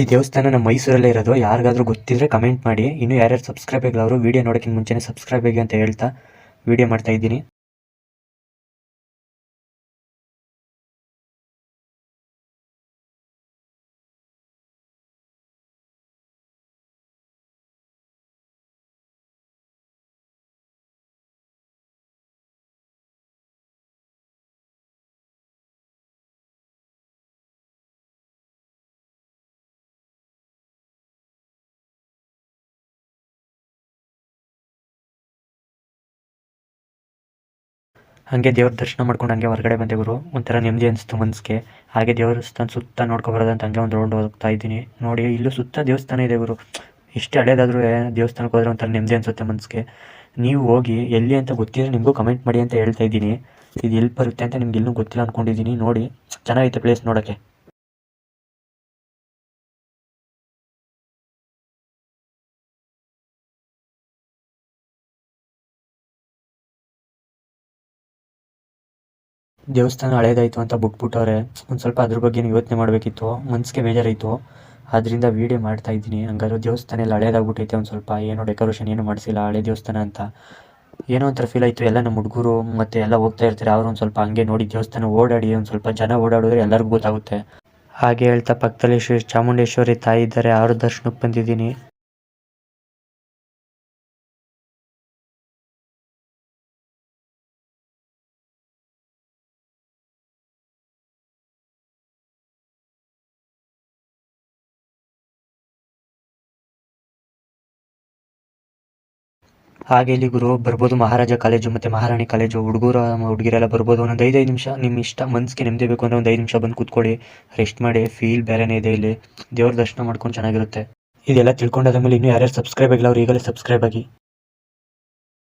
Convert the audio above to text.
ಈ ದೇವಸ್ಥಾನ ನಮ್ಮ ಮೈಸೂರಲ್ಲೇ ಇರೋದು. ಯಾರಿಗಾದ್ರೂ ಗೊತ್ತಿದ್ರೆ ಕಮೆಂಟ್ ಮಾಡಿ. ಇನ್ನು ಯಾರ್ಯಾರು ಸಬ್ಸ್ಕ್ರೈಬ್ ಆಗಿಲ್ಲ ಅವರು ವೀಡಿಯೋ ನೋಡೋಕ್ಕಿಂತ ಮುಂಚೆನೇ ಸಬ್ಸ್ಕ್ರೈಬ್ ಆಗಿ ಅಂತ ಹೇಳ್ತಾ ವೀಡಿಯೋ ಮಾಡ್ತಾ ಇದ್ದೀನಿ. ಹಾಗೆ ದೇವ್ರ ದರ್ಶನ ಮಾಡ್ಕೊಂಡು ಹಂಗೆ ಹೊರಗಡೆ ಬಂದೆ ಗುರು. ಒಂಥರ ನೆಮ್ಮದಿ ಅನಿಸ್ತು ಮನಸ್ಸಿಗೆ ಹಾಗೆ ದೇವಸ್ಥಾನ ಸುತ್ತ ನೋಡ್ಕೊಬರೋದಂತ ಹಂಗೆ ಒಂದು ರೌಂಡ್ ಹೋಗ್ತಾ ಇದ್ದೀನಿ. ನೋಡಿ, ಇಲ್ಲೂ ಸುತ್ತ ದೇವಸ್ಥಾನ ಇದೆ ಗುರು. ಎಷ್ಟು ಹಳೇದಾದ್ರೂ ದೇವಸ್ಥಾನಕ್ಕೆ ಹೋದ್ರೆ ಒಂಥರ ನೆಮ್ಮದಿ ಅನಿಸುತ್ತೆ ಮನಸ್ಸಿಗೆ ನೀವು ಹೋಗಿ ಎಲ್ಲಿ ಅಂತ ಗೊತ್ತಿದ್ರೆ ನಿಮಗೂ ಕಮೆಂಟ್ ಮಾಡಿ ಅಂತ ಹೇಳ್ತಾ ಇದ್ದೀನಿ. ಇದು ಎಲ್ಲಿ ಬರುತ್ತೆ ಅಂತ ನಿಮ್ಗೆ ಇನ್ನೂ ಗೊತ್ತಿಲ್ಲ ಅಂದ್ಕೊಂಡಿದ್ದೀನಿ ನೋಡಿ, ಚೆನ್ನಾಗೈತೆ ಪ್ಲೇಸ್ ನೋಡೋಕ್ಕೆ. ದೇವಸ್ಥಾನ ಹಳೇದಾಯಿತು ಅಂತ ಬಿಟ್ಬಿಟ್ಟವ್ರೆ. ಒಂದು ಸ್ವಲ್ಪ ಅದ್ರ ಬಗ್ಗೆ ಯೋಚನೆ ಮಾಡಬೇಕಿತ್ತು. ಮನ್ಸಿಗೆ ಬೇಜಾರಾಯಿತು. ಅದರಿಂದ ವೀಡಿಯೋ ಮಾಡ್ತಾ ಇದ್ದೀನಿ. ಹಂಗಾದ್ರೆ ದೇವಸ್ಥಾನ ಎಲ್ಲ ಹಳೇದಾಗ್ಬಿಟ್ಟೈತೆ ಒಂದು ಸ್ವಲ್ಪ. ಏನು ಡೆಕೋರೇಷನ್ ಏನು ಮಾಡಿಸಿಲ್ಲ ಹಳೆ ದೇವಸ್ಥಾನ ಅಂತ. ಏನೋ ಒಂಥರ ಫೀಲ್ ಆಯಿತು. ಎಲ್ಲ ನಮ್ಮ ಹುಡುಗರು ಮತ್ತು ಎಲ್ಲ ಹೋಗ್ತಾ ಇರ್ತಾರೆ. ಅವರು ಒಂದು ಸ್ವಲ್ಪ ಹಂಗೆ ನೋಡಿ ದೇವಸ್ಥಾನ ಓಡಾಡಿ, ಒಂದು ಸ್ವಲ್ಪ ಜನ ಓಡಾಡಿದ್ರೆ ಎಲ್ಲರಿಗೂ ಗೊತ್ತಾಗುತ್ತೆ. ಹಾಗೆ ಹೇಳ್ತಾ ಪಕ್ಕದಲ್ಲಿ ಶ್ರೀ ಚಾಮುಂಡೇಶ್ವರಿ ತಾಯಿ ಇದ್ದಾರೆ. ಅವ್ರ ದರ್ಶನಕ್ಕೆ ಬಂದಿದ್ದೀನಿ. ಹಾಗೆ ಇಲ್ಲಿ ಗುರು ಬರ್ಬೋದು ಮಹಾರಾಜ ಕಾಲೇಜು ಮತ್ತೆ ಮಹಾರಾಣಿ ಕಾಲೇಜು, ಹುಡುಗರು, ಹುಡುಗಿರೆಲ್ಲ ಬರ್ಬೋದು ಒಂದು ಐದೈದು ನಿಮಿಷ, ನಿಮ್ಮ ಇಷ್ಟ ಮನ್ಸಿಗೆ ನೆಮ್ಮದಿ ಬೇಕು ಅಂದರೆ ಒಂದು ಐದು ನಿಮಿಷ ಬಂದು ಕೂತ್ಕೊಳ್ಳಿ ರೆಸ್ಟ್ ಮಾಡಿ ಫೀಲ್ ಬೇರೆನೇ ಇದೆ ಇಲ್ಲಿ, ದೇವ್ರ ದರ್ಶನ ಮಾಡ್ಕೊಂಡು ಚೆನ್ನಾಗಿರುತ್ತೆ. ಇದೆಲ್ಲ ತಿಳ್ಕೊಂಡಾದ ಮೇಲೆ ಇನ್ನೂ ಯಾರ್ಯಾರು ಸಬ್ಸ್ಕ್ರೈಬ್ ಆಗಿಲ್ಲ ಅವ್ರು ಈಗಲೇ ಸಬ್ಸ್ಕ್ರೈಬ್ ಆಗಿ.